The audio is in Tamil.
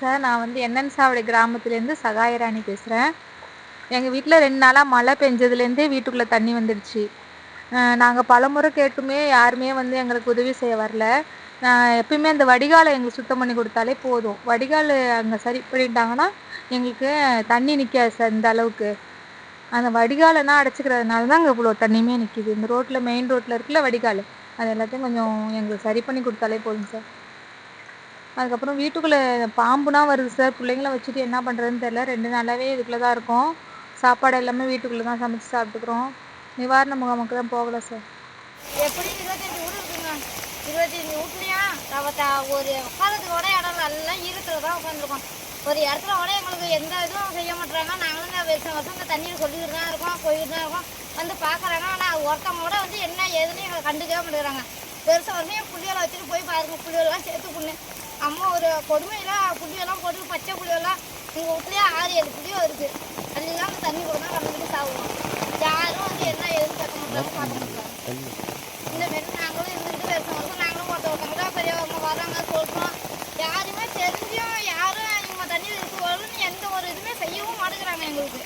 சார் நான் வந்து என்என் சாவடி கிராமத்துலேருந்து சகாயராணி பேசுகிறேன் எங்கள் வீட்டில் ரெண்டு நாளாக மழை பெஞ்சதுலேருந்தே வீட்டுக்குள்ளே தண்ணி வந்துடுச்சு. நாங்கள் பலமுறை கேட்டுமே யாருமே வந்து எங்களுக்கு உதவி செய்ய வரல. நான் எப்பயுமே அந்த வடிகாலை எங்களுக்கு சுத்தம் பண்ணி கொடுத்தாலே போதும். வடிகால் அங்கே சரி பண்ணிட்டாங்கன்னா எங்களுக்கு தண்ணி நிற்காது சார் இந்த அளவுக்கு. அந்த வடிகாலெல்லாம் அடைச்சிக்கிறதுனால தான் அங்கே இவ்வளோ தண்ணியுமே நிற்கிது இந்த ரோட்டில் மெயின் ரோட்டில் இருக்குல்ல வடிகால் அது எல்லாத்தையும் கொஞ்சம் எங்களுக்கு சரி பண்ணி கொடுத்தாலே போதும் சார். அதுக்கப்புறம் வீட்டுக்குள்ளே பாம்புனா வருது சார். பிள்ளைங்கள வச்சுட்டு என்ன பண்ணுறதுன்னு தெரில ரெண்டு நாளாகவே இதுக்குள்ளே தான் இருக்கோம். சாப்பாடு எல்லாமே வீட்டுக்குள்ளே தான் சமைச்சு சாப்பிட்டுக்குறோம். நிவாரண முகாமுக்கு தான் போகலை சார். எப்படி இருபத்தஞ்சி வீடு இருக்குங்க? இருபத்தஞ்சி வீட்லையும் த ஒரு உட்காரத்துக்கு கூட இடம் எல்லாம் ஈரத்தில் தான் உட்காந்துருக்கோம் ஒரு இடத்துல கூட எங்களுக்கு எந்த இதுவும் செய்ய மாட்டுறாங்க நாங்களும் வருஷம் வருஷம் இந்த தண்ணியில் சொல்லிக்கிட்டு தான் இருக்கோம் போயிட்டு தான் இருக்கோம். வந்து பார்க்குறாங்க. ஆனால் ஒருத்தவங்க கூட வந்து என்ன ஏதுன்னு எங்களை கண்டுக்கவே மாட்டேங்கிறாங்க. வருஷம் வருஷம் என் வச்சுட்டு போய் பாருங்க. புள்ளியெல்லாம் சேர்த்து புண்ணு. அம்மா ஒரு கொடுமையில் புளியெல்லாம் போட்டு பச்சை புளியெல்லாம் எங்கள் வீட்லேயே ஆறு ஏழு புளியோ இருக்குது அது இல்லாமல் தண்ணி கொடுத்தா நம்மளுக்கு சாப்பிடுவோம். யாரும் வந்து என்ன ஏதுன்னு பார்க்க மாட்டாங்க பார்க்க மாட்டாங்க. இந்த மாரி நாங்களும் இருந்துட்டு பேசுகிறவங்களுக்கும் நாங்களும் ஒருத்த ஒருத்தவங்க பெரியவங்க வராங்க சொல்கிறோம் யாருமே தெரிஞ்சும் யாரும் இவங்க தண்ணி இருக்குவோம்னு எந்த ஒரு இதுவுமே செய்யவும் மாட்டேங்கிறாங்க எங்களுக்கு.